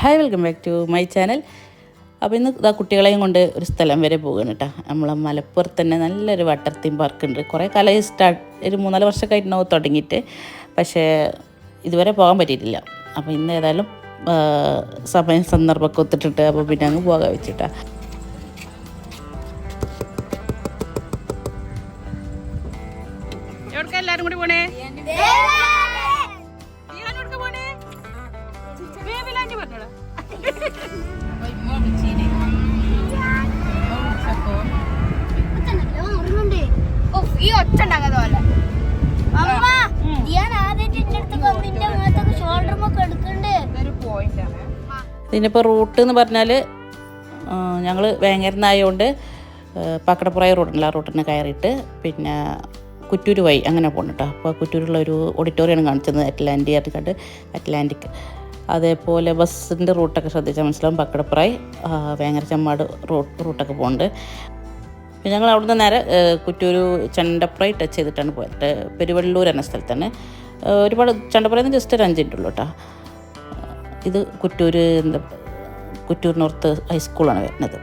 Hi welcome back to my channel. അപ്പോൾ ഇന്ന് ഇതാ കുട്ടികളെയും കൊണ്ട് ഒരു സ്ഥലം വരെ പോകുകയാണ് കേട്ടോ നമ്മളെ മലപ്പുറത്ത് തന്നെ നല്ലൊരു വാട്ടർ തീം പാർക്ക് ഉണ്ട്. കുറേ കാലമായി സ്റ്റാർട്ട് ഒരു മൂന്നാൽ വർഷമൊക്കെ ആയിട്ടുണ്ടാവും തുടങ്ങിയിട്ട്. പക്ഷേ ഇതുവരെ പോകാൻ പറ്റിയിട്ടില്ല. അപ്പോൾ ഇന്ന് ഏതായാലും സമയം സന്ദർഭമൊക്കെ ഒത്തിട്ടിട്ട് അപ്പോൾ പിന്നെ അങ്ങ് പോകാൻ വെച്ചിട്ടാ എവിടെ എല്ലാവരും കൂടി പോണേ? ഈ ഒച്ച ഉണ്ടാകാതെ പോലെ അമ്മ ഞാൻ ആദ്യമായിട്ട് എന്റെ അടുത്ത് നിന്റെ മുഖത്തൊക്കെ ഷോൾഡറുമൊക്കെ എടുക്കണ്ടേ. ഇതൊരു പോയിന്റ് ആണ്. ഇതിനിപ്പോൾ റൂട്ട് എന്ന് പറഞ്ഞാൽ ഞങ്ങൾ വേങ്ങരുന്നായതുകൊണ്ട് പാക്കടപ്പുറയ റോഡുണ്ടല്ലോ ആ റൂട്ടിന് കയറിയിട്ട് പിന്നെ കുറ്റൂര് വഴി അങ്ങനെ പോകണം കേട്ടോ അപ്പോൾ കുറ്റൂരുള്ള ഒരു ഓഡിറ്റോറിയമാണ് കാണിച്ചത് അറ്റ്ലാന്റിക് ആയിട്ട് അറ്റ്ലാന്റിക് അതേപോലെ ബസ്സിന്റെ റൂട്ടൊക്കെ ശ്രദ്ധിച്ചാൽ മനസ്സിലാവും. പക്കടപ്പുറായി വേങ്ങര ചമ്മാട് റൂട്ട് റൂട്ടൊക്കെ പോകുന്നുണ്ട് പിന്നെ ഞങ്ങൾ അവിടുന്ന് നേരെ കുറ്റൂരു ചണ്ടപ്പുറയി ടച്ച് ചെയ്തിട്ടാണ് പോയത്. പെരുവള്ളൂർ എന്ന സ്ഥലത്താണ്. ഒരുപാട് ചണ്ടപ്പുറയിൽ നിന്ന് ജസ്റ്റ് ഒരു അഞ്ച് മിനിറ്റ് ഉള്ളൂ കേട്ടോ. ഇത് കുറ്റൂർ എന്താ കുറ്റൂർ നോർത്ത് ഹൈസ്കൂളാണ് വരുന്നത്.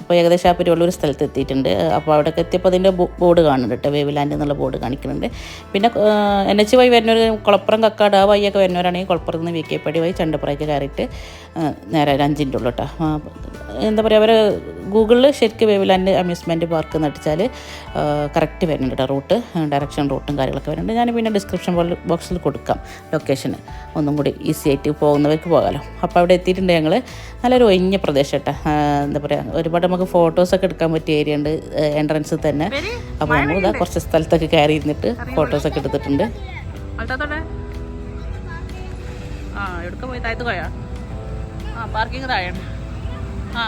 അപ്പോൾ ഏകദേശം ആ പെരുവള്ളൂർ സ്ഥലത്ത് എത്തിയിട്ടുണ്ട്. അപ്പോൾ അവിടെയൊക്കെ എത്തിയപ്പോൾ അതിന്റെ ബോർഡ് കാണുന്നുണ്ട് കേട്ടോ വേവിലാൻഡ് എന്നുള്ള ബോർഡ് കാണിക്കുന്നുണ്ട്. പിന്നെ എൻ എച്ച് വഴി വരുന്നവർ കുളപ്പുറം കക്കാട് ആ വഴിയൊക്കെ വരുന്നവരാണെങ്കിൽ കുളപ്പുറത്ത് നിന്ന് വി കെ പടി വഴി ചണ്ടപ്പുറയ്ക്ക് കയറിയിട്ട് നേരെ ഒരു അഞ്ചിന്റെ ഉള്ളൂ കേട്ടോ. എന്താ പറയുക അവർ ഗൂഗിളിൽ ശരിക്കും വേവിലാൻഡ് അമ്യൂസ്മെന്റ് പാർക്ക് എന്ന് അടിച്ചാൽ കറക്റ്റ് വരുന്നുണ്ട് കേട്ടോ റൂട്ട് ഡയറക്ഷൻ റൂട്ടും കാര്യങ്ങളൊക്കെ വരുന്നുണ്ട്. ഞാൻ പിന്നെ ഡിസ്ക്രിപ്ഷൻ ബോക്സിൽ കൊടുക്കാം ലൊക്കേഷൻ ഒന്നും കൂടി ഈസി ആയിട്ട് പോകുന്നവർക്ക് പോകാമല്ലോ അപ്പോൾ അവിടെ എത്തിയിട്ടുണ്ട് ഞങ്ങൾ നല്ലൊരു ഒഴിഞ്ഞ പ്രദേശം കേട്ടോ എന്താ പറയുക ഒരുപാട് നമുക്ക് ഫോട്ടോസൊക്കെ എടുക്കാൻ പറ്റിയ ഏരിയ ഉണ്ട് എൻട്രൻസിൽ തന്നെ. അപ്പോൾ നമ്മൾ ഇതാ കുറച്ച് സ്ഥലത്തൊക്കെ കയറി ഇരുന്നിട്ട് ഫോട്ടോസൊക്കെ എടുത്തിട്ടുണ്ട്. ആ എവിടെ പോയി താഴത്ത് പോയാ? ആ പാർക്കിംഗ് താഴെയാണ്. ആ.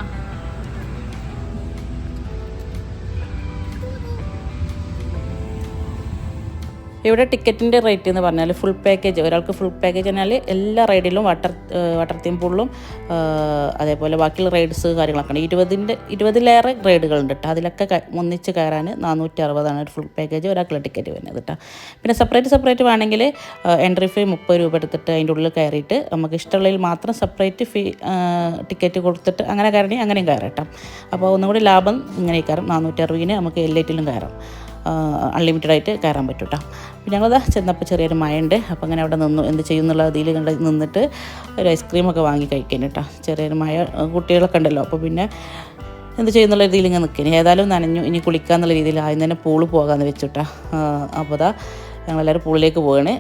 ഇവിടെ ടിക്കറ്റിന്റെ റേറ്റ് എന്ന് പറഞ്ഞാൽ ഫുൾ പാക്കേജ് ഒരാൾക്ക് ഫുൾ പാക്കേജ് എന്നാൽ എല്ലാ റൈഡിലും വാട്ടർ വാട്ടർ തീം പൂളിലും അതേപോലെ ബാക്കിയുള്ള റൈഡ്സ് കാര്യങ്ങളൊക്കെ ഉണ്ട് ഇരുപതിന്റെ ഇരുപതിലേറെ റൈഡുകളുണ്ട് കേട്ടോ. അതിലൊക്കെ ഒന്നിച്ച് കയറാൻ നാനൂറ്റി അറുപതാണ് ഒരു ഫുൾ പാക്കേജ് ഒരാൾക്കുള്ള ടിക്കറ്റ് വരുന്നത് കേട്ടോ. പിന്നെ സെപ്പറേറ്റ് സെപ്പറേറ്റ് വേണമെങ്കിൽ എൻട്രി ഫീ മുപ്പത് രൂപ എടുത്തിട്ട് അതിന്റെ ഉള്ളിൽ കയറിയിട്ട് നമുക്ക് ഇഷ്ടമുള്ളതിൽ മാത്രം സെപ്പറേറ്റ് ഫീ ടിക്കറ്റ് കൊടുത്തിട്ട് അങ്ങനെ കയറണമെങ്കിൽ അങ്ങനെയും കയറാം കേട്ടോ. അപ്പോൾ ഒന്നുകൂടി ലാഭം ഇങ്ങനെ കയറും. നാനൂറ്റി അറുപതിന് നമുക്ക് എല്ലൈറ്റിലും കയറാം. അൺലിമിറ്റഡ് ആയിട്ട് കയറാൻ പറ്റും കേട്ടോ പിന്നെ ഞങ്ങളത് ചെന്നപ്പോൾ ചെറിയൊരു മഴയുണ്ട്. അപ്പോൾ അങ്ങനെ അവിടെ നിന്നു. എന്ത് ചെയ്യുന്നുള്ള അതിൽ കണ്ട് നിന്നിട്ട് ഒരു ഐസ്ക്രീമൊക്കെ വാങ്ങി കഴിക്കാൻ കേട്ടോ ചെറിയൊരു മഴ കുട്ടികളൊക്കെ ഉണ്ടല്ലോ. അപ്പോൾ പിന്നെ എന്ത് ചെയ്യുന്നുള്ള രീതിയിൽ ഇങ്ങനെ നിൽക്കുന്നു ഏതായാലും നനഞ്ഞു. ഇനി കുളിക്കാന്നുള്ള രീതിയിൽ ആദ്യം തന്നെ പൂൾ പോകാമെന്ന് വെച്ചിട്ടാ അപ്പോൾ അതാ ഞങ്ങളെല്ലാവരും പൂളിലേക്ക് പോവാണ്.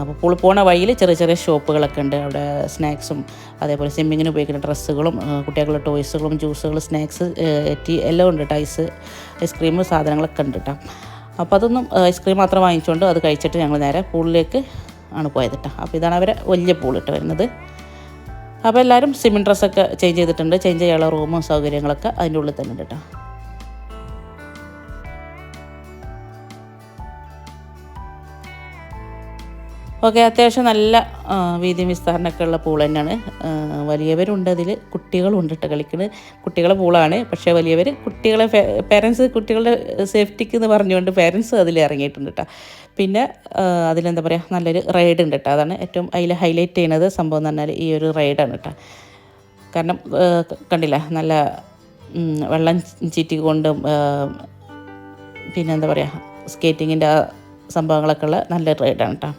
അപ്പോൾ പൂൾ പോണ വഴിയിൽ ചെറിയ ചെറിയ ഷോപ്പുകളൊക്കെ ഉണ്ട്. അവിടെ സ്നാക്സും അതേപോലെ സ്വിമ്മിങ്ങിന് ഉപയോഗിക്കുന്ന ഡ്രസ്സുകളും കുട്ടികളുടെ ടോയ്സുകളും ജ്യൂസുകളും സ്നാക്സ് ടീ എല്ലാം ഉണ്ട് കേട്ടോ ഐസ് ഐസ്ക്രീം സാധനങ്ങളൊക്കെ ഉണ്ട് കേട്ടോ അപ്പോൾ അതൊന്നും ഐസ്ക്രീം മാത്രം വാങ്ങിച്ചുകൊണ്ട് അത് കഴിച്ചിട്ട് ഞങ്ങൾ നേരെ പൂളിലേക്ക് ആണ് പോയത് കേട്ടോ അപ്പോൾ ഇതാണ് അവരെ വലിയ പൂളിട്ട് വരുന്നത്. അപ്പോൾ എല്ലാവരും സിമിൻ ഡ്രസ്സൊക്കെ ചേഞ്ച് ചെയ്തിട്ടുണ്ട്. ചേഞ്ച് ചെയ്യാനുള്ള റൂമും സൗകര്യങ്ങളൊക്കെ അതിന്റെ ഉള്ളിൽ തന്നെ ഉണ്ട് കേട്ടോ ഓക്കെ അത്യാവശ്യം നല്ല വീതി വിസ്താരനൊക്കെ ഉള്ള പൂൾ തന്നെയാണ് വലിയവരുണ്ട് അതിൽ കുട്ടികളുണ്ട് കേട്ടോ കളിക്കുന്നത് കുട്ടികളെ പൂളാണ് പക്ഷേ വലിയവർ കുട്ടികളെ പേരൻസ് കുട്ടികളുടെ സേഫ്റ്റിക്ക് എന്ന് പറഞ്ഞുകൊണ്ട് പേരൻസ് അതിൽ ഇറങ്ങിയിട്ടുണ്ട് കേട്ടോ പിന്നെ അതിലെന്താ പറയുക നല്ലൊരു റൈഡ് ഉണ്ട് കേട്ടോ അതാണ് ഏറ്റവും അതിൽ ഹൈലൈറ്റ് ചെയ്യുന്നത് സംഭവം എന്ന് പറഞ്ഞാൽ ഈ ഒരു റൈഡാണ് കേട്ടോ കാരണം കണ്ടില്ല നല്ല വെള്ളം ചീറ്റി കൊണ്ടും പിന്നെന്താ പറയുക സ്കേറ്റിങ്ങിന്റെ സംഭവങ്ങളൊക്കെ ഉള്ള നല്ല റൈഡാണ് കേട്ടോ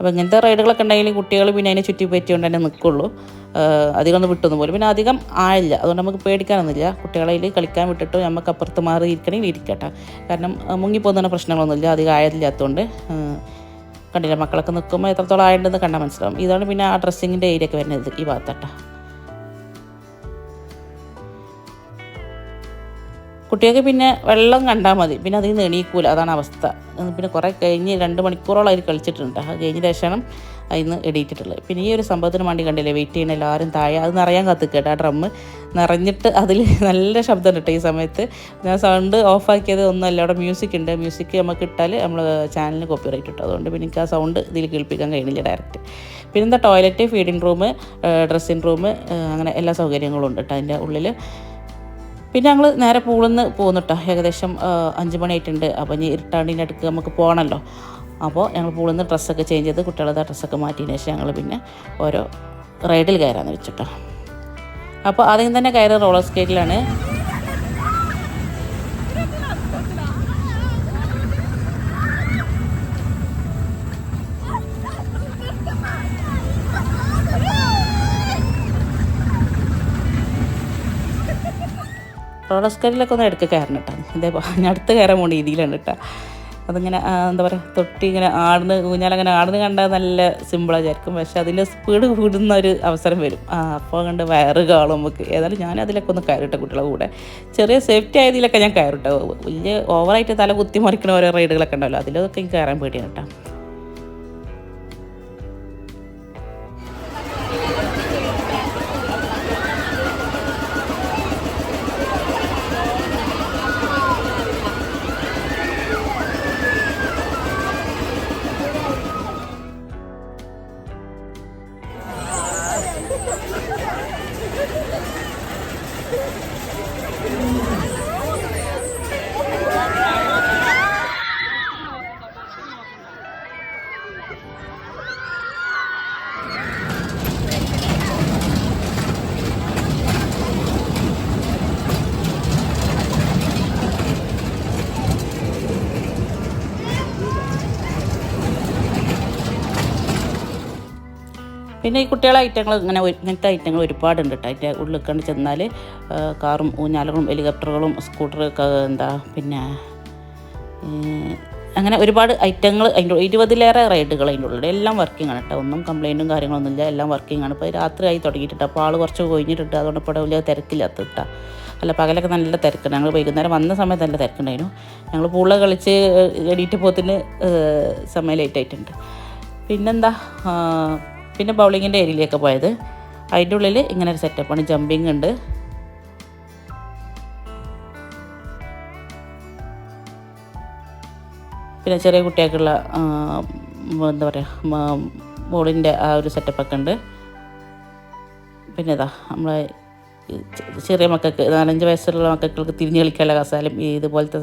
അപ്പോൾ ഇങ്ങനത്തെ റൈഡുകളൊക്കെ ഉണ്ടെങ്കിൽ കുട്ടികൾ പിന്നെ അതിനെ ചുറ്റി പറ്റിയോണ്ട് തന്നെ നിൽക്കുള്ളൂ. അധികം ഒന്നും വിട്ടൊന്നും പോലും പിന്നെ അധികം ആയില്ല. അതുകൊണ്ട് നമുക്ക് പേടിക്കാനൊന്നുമില്ല. കുട്ടികളെ കളിക്കാൻ വിട്ടിട്ട് നമുക്ക് അപ്പുറത്ത് മാറി ഇരിക്കണമെങ്കിൽ ഇരിക്കട്ടെ. കാരണം മുങ്ങിപ്പോകുന്ന പ്രശ്നങ്ങളൊന്നുമില്ല. അധികം ആയതില്ലാത്തതുകൊണ്ട് കണ്ടില്ല? മക്കളൊക്കെ നിൽക്കുമ്പോൾ എത്രത്തോളം ആയിട്ടുണ്ടെന്ന് കണ്ടാൽ മനസ്സിലാവും. ഇതാണ് പിന്നെ ആ ഡ്രസ്സിങ്ങിന്റെ ഏരിയ ഒക്കെ വരുന്നത് ഈ ഭാഗത്തട്ടാ. കുട്ടികൾക്ക് പിന്നെ വെള്ളം കണ്ടാൽ മതി. പിന്നെ അതിൽ നിന്ന് എണീക്കൂല. അതാണ് അവസ്ഥ. പിന്നെ കുറേ കഴിഞ്ഞ് രണ്ട് മണിക്കൂറോളം അതിൽ കളിച്ചിട്ടുണ്ട്. അത് കഴിഞ്ഞ ശേഷമാണ് അതിൽ നിന്ന് എണീറ്റിട്ടുള്ളത്. പിന്നെ ഈ ഒരു സംഭവത്തിന് വേണ്ടി കണ്ടില്ലേ വെയിറ്റ് ചെയ്യുന്ന എല്ലാവരും താഴെ അത് നിറയാൻ കത്തിക്കട്ടെ ആ ഡ്രമ്മ്. നിറഞ്ഞിട്ട് അതിൽ നല്ല ശബ്ദം കേട്ടോ ഈ സമയത്ത്. ഞാൻ സൗണ്ട് ഓഫാക്കിയത് ഒന്നുമല്ല അവിടെ മ്യൂസിക് ഉണ്ട്. മ്യൂസിക് നമുക്ക് ഇട്ടാൽ നമ്മൾ ചാനലിന് കോപ്പി റൈറ്റ് ഇട്ടു. അതുകൊണ്ട് പിന്നെ എനിക്ക് ആ സൗണ്ട് ഇതിൽ കേൾപ്പിക്കാൻ കഴിയുന്നില്ല ഡയറക്റ്റ്. പിന്നെ എന്താ toilet feeding room dressing room അങ്ങനെ എല്ലാ സൗകര്യങ്ങളും ഉണ്ട് കേട്ടോ അതിന്റെ ഉള്ളിൽ പിന്നെ ഞങ്ങൾ നേരെ പൂളിൽ നിന്ന് പോന്നിട്ടോ. ഏകദേശം അഞ്ച് മണിയായിട്ടുണ്ട്. അപ്പോൾ ഇനി ഇരുട്ടാണ്ടിന്റെ അടുക്ക് നമുക്ക് പോകണമല്ലോ അപ്പോൾ ഞങ്ങൾ പൂളിൽ നിന്ന് ഡ്രസ്സൊക്കെ ചേഞ്ച് ചെയ്ത് കുട്ടികളുടെ ഡ്രസ്സൊക്കെ മാറ്റിയതിന് ശേഷം ഞങ്ങൾ പിന്നെ ഓരോ റൈഡിൽ കയറാമെന്ന് വെച്ചിട്ടോ. അപ്പോൾ ആദ്യം തന്നെ കയറി റോളർ സ്കേറ്റിലാണ് റോളർ സ്കേറ്റിലൊക്കെ ഒന്ന് എടുക്കുക കയറണം കേട്ടോ. ഇതേ ഞാൻ അടുത്ത് കയറാൻ പോകുന്ന രീതിയിലാണ് കേട്ടോ. അതിങ്ങനെ എന്താ പറയുക തൊട്ടി ഇങ്ങനെ ആടുന്ന് ഊഞ്ഞാലങ്ങനെ ആടുന്ന് കണ്ടാൽ നല്ല സിമ്പിളാണ് വിചാരിക്കും. പക്ഷെ അതിന്റെ സ്പീഡ് കൂടുന്ന ഒരു അവസരം വരും. അപ്പോൾ കണ്ട് വയറ് കാണും നമുക്ക്. ഏതായാലും ഞാൻ അതിലൊക്കെ ഒന്ന് കയറിട്ടെ കുട്ടികളെ കൂടെ. ചെറിയ സേഫ്റ്റി ആയതിലൊക്കെ ഞാൻ കയറിട്ടോ. വലിയ ഓവറായിട്ട് തല കുത്തി മറിക്കണ ഓരോ റൈഡുകളൊക്കെ ഉണ്ടല്ലോ. അതിലൊക്കെ എനിക്ക് കയറാൻ പേടിയാണ് കേട്ടോ. പിന്നെ ഈ കുട്ടികളെ ഐറ്റങ്ങൾ ഇങ്ങനെ ഇങ്ങനത്തെ ഐറ്റങ്ങൾ ഒരുപാടുണ്ട് കേട്ടോ അതിന്റെ ഉള്ളിൽ കണ്ട് ചെന്നാൽ കാറും ഊഞ്ഞാലുകളും ഹെലികോപ്റ്ററുകളും സ്കൂട്ടർ എന്താ പിന്നെ അങ്ങനെ ഒരുപാട് ഐറ്റങ്ങൾ അതിന്റെ ഇരുപതിലേറെ റൈഡുകൾ അതിന്റെ ഉള്ളിൽ. എല്ലാം വർക്കിംഗ് ആണ് കേട്ടോ ഒന്നും കംപ്ലൈന്റും കാര്യങ്ങളൊന്നുമില്ല എല്ലാം വർക്കിംഗ് ആണ്. ഇപ്പോൾ രാത്രി ആയി തുടങ്ങിയിട്ടുണ്ട്. അപ്പോൾ ആൾ കുറച്ച് കൊഴിഞ്ഞിട്ടുണ്ട്. അതുകൊണ്ട് ഇപ്പോൾ വലിയ തിരക്കില്ലാത്ത കേട്ടോ അല്ല പകലൊക്കെ നല്ല തിരക്കുണ്ട് ഞങ്ങൾ വൈകുന്നേരം വന്ന സമയത്ത് നല്ല തിരക്കുണ്ടായിരുന്നു. ഞങ്ങൾ പൂള കളിച്ച് എണീറ്റ് പോത്തിന് സമയം ലേറ്റ് ആയിട്ടുണ്ട്. പിന്നെന്താ പിന്നെ ബൗളിങ്ങിന്റെ ഏരിയയിലേക്ക് പോയത്. അതിന്റെ ഉള്ളിൽ ഇങ്ങനെ ഒരു സെറ്റപ്പാണ് ജമ്പിങ് ഉണ്ട്. പിന്നെ ചെറിയ കുട്ടികൾക്കുള്ള എന്താ പറയുക ബോളിന്റെ ആ ഒരു സെറ്റപ്പൊക്കെ ഉണ്ട്. പിന്നെ ഇതാ നമ്മളെ ചെറിയ മക്കൾക്ക് നാലഞ്ച് വയസ്സുള്ള മക്കൾക്ക് തിരിഞ്ഞ് കളിക്കാനുള്ള കസാലും ഇതുപോലത്തെ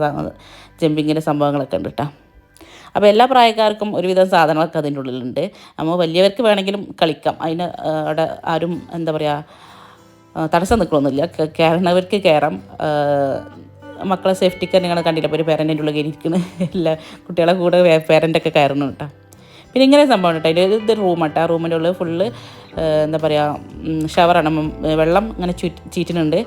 ജമ്പിങ്ങിന്റെ സംഭവങ്ങളൊക്കെ ഉണ്ട് കേട്ടോ അപ്പോൾ എല്ലാ പ്രായക്കാർക്കും ഒരുവിധം സാധനങ്ങളൊക്കെ അതിന്റെ ഉള്ളിലുണ്ട്. നമ്മൾ വലിയവർക്ക് വേണമെങ്കിലും കളിക്കാം. അതിന് അവിടെ ആരും എന്താ പറയുക തടസ്സം നിൽക്കണമെന്നില്ല കയറണവർക്ക് കയറാം മക്കളെ സേഫ്റ്റിക്ക് തന്നെയാണ് കണ്ടില്ല. അപ്പോൾ ഒരു പേരന്റെ ഉള്ളിൽ ഇരിക്കുന്നത് എല്ലാ കുട്ടികളെ കൂടെ പേരന്റൊക്കെ കയറണം കേട്ടോ. പിന്നെ ഇങ്ങനെ സംഭവം കേട്ടോ. അതിൽ ഇത് റൂം കേട്ടോ ആ റൂമിന്റെ ഉള്ളിൽ ഫുള്ള് എന്താ പറയുക ഷവറാണ് വെള്ളം ഇങ്ങനെ ചുറ്റി ചീറ്റുന്നുണ്ട്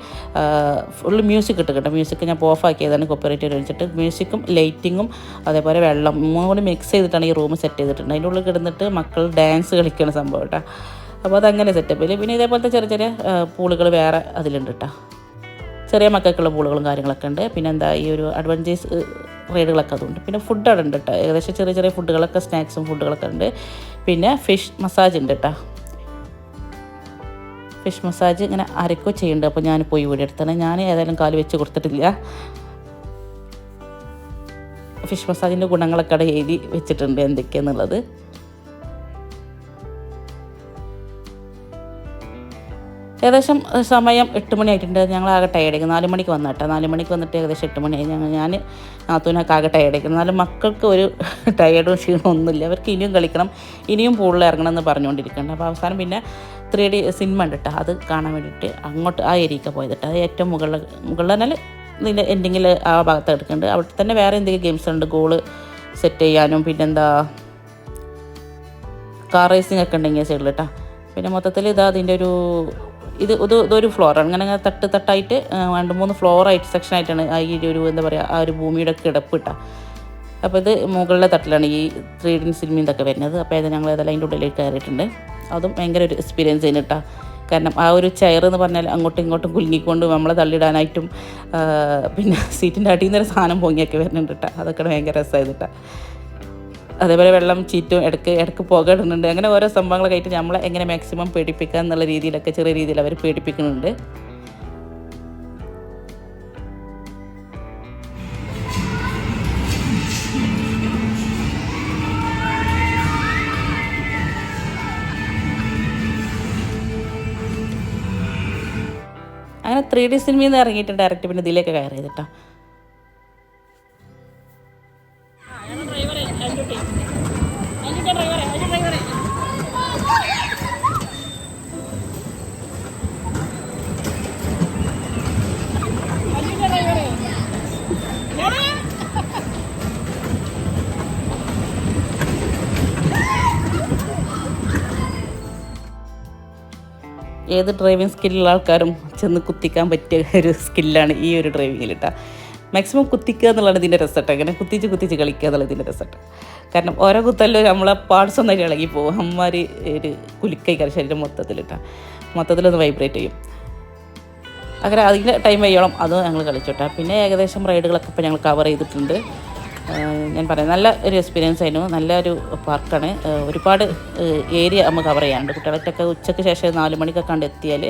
ഫുള്ള് മ്യൂസിക് ഇട്ട് കേട്ടോ. മ്യൂസിക് ഞാൻ ഓഫ് ആക്കിയതാണ്. കോപ്പറേറ്റ് വെച്ചിട്ട്. മ്യൂസിക്കും ലൈറ്റിങ്ങും അതേപോലെ വെള്ളം മൂന്നും കൂടി മിക്സ് ചെയ്തിട്ടാണ് ഈ റൂം സെറ്റ് ചെയ്തിട്ടുണ്ട് അതിന്റെ ഉള്ളിൽ കിടന്നിട്ട് മക്കൾ ഡാൻസ് കളിക്കുന്ന സംഭവം കേട്ടോ. അപ്പോൾ അതങ്ങനെ സെറ്റപ്പിൽ പിന്നെ ഇതേപോലത്തെ ചെറിയ ചെറിയ പൂളുകൾ വേറെ അതിലുണ്ട് കേട്ടോ. ചെറിയ മക്കൾക്കുള്ള പൂളുകളും കാര്യങ്ങളൊക്കെ ഉണ്ട്. പിന്നെ എന്താ ഈ ഒരു അഡ്വഞ്ചേഴ്സ് റൈഡുകളൊക്കെ അതുണ്ട്. പിന്നെ ഫുഡ് അവിടെ ഉണ്ട് കേട്ടോ ഏകദേശം ചെറിയ ചെറിയ ഫുഡുകളൊക്കെ സ്നാക്സും ഫുഡുകളൊക്കെ ഉണ്ട്. പിന്നെ ഫിഷ് മസാജ് ഉണ്ട് കേട്ടോ ഫിഷ് മസാജ് ഇങ്ങനെ ആരൊക്കെ ചെയ്യുന്നുണ്ട്. അപ്പോൾ ഞാൻ പോയി ഇവിടെ എടുത്താണ്. ഞാൻ ഏതായാലും കാൽ വെച്ച് കൊടുത്തിട്ടില്ല. ഫിഷ് മസാജിന്റെ ഗുണങ്ങളൊക്കെ അവിടെ എഴുതി വെച്ചിട്ടുണ്ട് എന്തൊക്കെയാന്നുള്ളത്. ഏകദേശം സമയം എട്ട് മണി ആയിട്ടുണ്ട് ഞങ്ങൾ ആകെ ടയർഡേക്ക് നാല് മണിക്ക് വന്ന കേട്ടോ. നാല് മണിക്ക് വന്നിട്ട് ഏകദേശം എട്ട് മണിയായി. ഞങ്ങൾ ഞാൻ നാത്തൂനൊക്കെ ആകെ ടയർഡേക്ക് എന്നാലും മക്കൾക്ക് ഒരു ടയർഡും ക്ഷീണവും ഒന്നുമില്ല അവർക്ക് ഇനിയും കളിക്കണം. ഇനിയും പൂളിൽ ഇറങ്ങണം എന്ന് പറഞ്ഞുകൊണ്ടിരിക്കുന്നുണ്ട്. അപ്പോൾ അവസാനം പിന്നെ ത്രീ ഡി സിനിമ ഉണ്ട് കേട്ടോ. അത് കാണാൻ വേണ്ടിയിട്ട് അങ്ങോട്ട് ആ ഏരിയക്ക് പോയത് അത് ഏറ്റവും മുകളിൽ മുകളിൽ തന്നെ ഇതിന്റെ എൻഡിങ്ങിൽ ആ ഭാഗത്ത് എടുക്കുന്നുണ്ട് അവിടെ തന്നെ വേറെ എന്തെങ്കിലും ഗെയിംസ് ഉണ്ട്. ഗോൾ സെറ്റ് ചെയ്യാനും പിന്നെന്താ കാർ റേസിംഗ് ഒക്കെ ഉണ്ടെങ്കിൽ സൈഡിൽ കേട്ടോ. പിന്നെ മൊത്തത്തിൽ ഇതാ അതിന്റെ ഒരു ഇത് ഇത് ഇതൊരു ഫ്ലോറാണ് അങ്ങനെ അങ്ങനെ തട്ട് തട്ടായിട്ട് രണ്ട് മൂന്ന് ഫ്ലോറായിട്ട് സെക്ഷനായിട്ടാണ് ഈ ഒരു എന്താ പറയുക ആ ഒരു ഭൂമിയുടെ കിടപ്പ് ഇട്ട അപ്പോൾ ഇത് മുകളിലെ തട്ടിലാണ് ഈ ത്രീ ഡി സിനിമയും ഇതൊക്കെ വരുന്നത്. അപ്പോൾ അത് ഞങ്ങൾ ഏതായാലും അതിന്റെ ഉള്ളിലേക്ക് കയറിയിട്ടുണ്ട്. അതും ഭയങ്കര ഒരു എക്സ്പീരിയൻസ് ചെയ്യുന്നു കേട്ടോ കാരണം ആ ഒരു ചെയർ എന്ന് പറഞ്ഞാൽ അങ്ങോട്ടും ഇങ്ങോട്ടും കുലുങ്ങിക്കൊണ്ട് നമ്മളെ തള്ളിയിടാനായിട്ടും പിന്നെ സീറ്റിന്റെ അടിയിൽ നിന്നൊരു സാധനം പൊങ്ങിയൊക്കെ വരുന്നുണ്ട് കേട്ടോ അതൊക്കെ ഭയങ്കര രസമായിരുന്നു കേട്ടോ അതേപോലെ വെള്ളം ചീറ്റും ഇടയ്ക്ക് ഇടയ്ക്ക് പുക ഇടുന്നുണ്ട്. അങ്ങനെ ഓരോ സംഭവങ്ങളൊക്കെ ആയിട്ട് നമ്മളെ എങ്ങനെ മാക്സിമം പേടിപ്പിക്കുക എന്നുള്ള രീതിയിലൊക്കെ ചെറിയ രീതിയിൽ അവർ പേടിപ്പിക്കുന്നുണ്ട്. അങ്ങനെ ത്രീ ഡി സിനിമയിൽ നിന്ന് ഇറങ്ങിയിട്ട് ഡയറക്റ്റ് പിന്നെ ഇതിലേക്ക് കയറിയത് ചെയ്തിട്ടാ ഏത് ഡ്രൈവിംഗ് സ്കില്ലുള്ള ആൾക്കാരും ചെന്ന് കുത്തിക്കാൻ പറ്റിയ ഒരു സ്കില്ലാണ് ഈ ഒരു ഡ്രൈവിങ്ങിൽ കേട്ടോ മാക്സിമം കുത്തിക്കുക എന്നുള്ളതാണ് ഇതിന്റെ രസട്ടോ അങ്ങനെ കുത്തിച്ച് കുത്തിച്ച് കളിക്കുക എന്നുള്ളത് ഇതിന്റെ രസട്ടോ കാരണം ഓരോ കുത്തലും നമ്മളെ പാർട്സ് ഒന്നും ഇളകി പോകും. അമ്മമാര് ഒരു കുലുക്കൈക്കാരം ശരീരം മൊത്തത്തിൽ കേട്ടോ മൊത്തത്തിലൊന്ന് വൈബ്രേറ്റ് ചെയ്യും. അങ്ങനെ അതിന്റെ ടൈം കഴിയണം അത് ഞങ്ങൾ കളിച്ചോട്ടെ പിന്നെ ഏകദേശം റൈഡുകളൊക്കെ ഇപ്പോൾ ഞങ്ങൾ കവർ ചെയ്തിട്ടുണ്ട്. ഞാൻ പറയാം. നല്ല ഒരു എക്സ്പീരിയൻസ് ആയിരുന്നു. നല്ലൊരു പാർക്കാണ് ഒരുപാട് ഏരിയ നമ്മൾ കവർ ചെയ്യാനുണ്ട്. കുട്ടികൾക്കൊക്കെ ഉച്ചയ്ക്ക് ശേഷം നാല് മണിക്കൊക്കെ കണ്ട് എത്തിയാൽ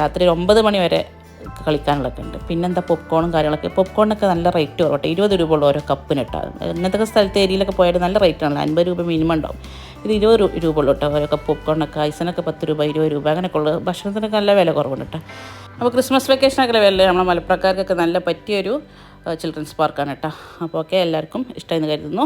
രാത്രി ഒമ്പത് മണി വരെ കളിക്കാനുള്ളതൊക്കെ ഉണ്ട്. പിന്നെന്താ പോപ്കോണും കാര്യങ്ങളൊക്കെ. പോപ്കോണിനൊക്കെ നല്ല റേറ്റ് കുറവട്ടെ. ഇരുപത് രൂപ ഉള്ള ഓരോ കപ്പിന് ഇട്ടാൽ ഇങ്ങനത്തെ സ്ഥലത്ത് ഏരിയയിലൊക്കെ പോയാൽ നല്ല റേറ്റ് ആണല്ലോ. അൻപത് രൂപ മിനിമം ഉണ്ടാവും. ഇത് ഇരുപത് രൂപ ഉള്ളൂ കേട്ടോ. ഓരോ കപ്പ് പോപ്കോണൊക്കെ ഐസിനൊക്കെ പത്ത് രൂപ ഇരുപത് രൂപ അങ്ങനെയൊക്കെ ഉള്ളത് ഭക്ഷണത്തിനൊക്കെ നല്ല വില കുറവുണ്ട് കേട്ടോ. അപ്പോൾ ക്രിസ്മസ് വെക്കേഷനൊക്കെ വില നമ്മളെ മലപ്പുറക്കാർക്കൊക്കെ നല്ല പറ്റിയൊരു ചിൽഡ്രൻസ് പാർക്കാണ് കേട്ടോ. അപ്പോൾ ഓക്കെ എല്ലാവർക്കും ഇഷ്ടമെന്ന് കരുതുന്നു.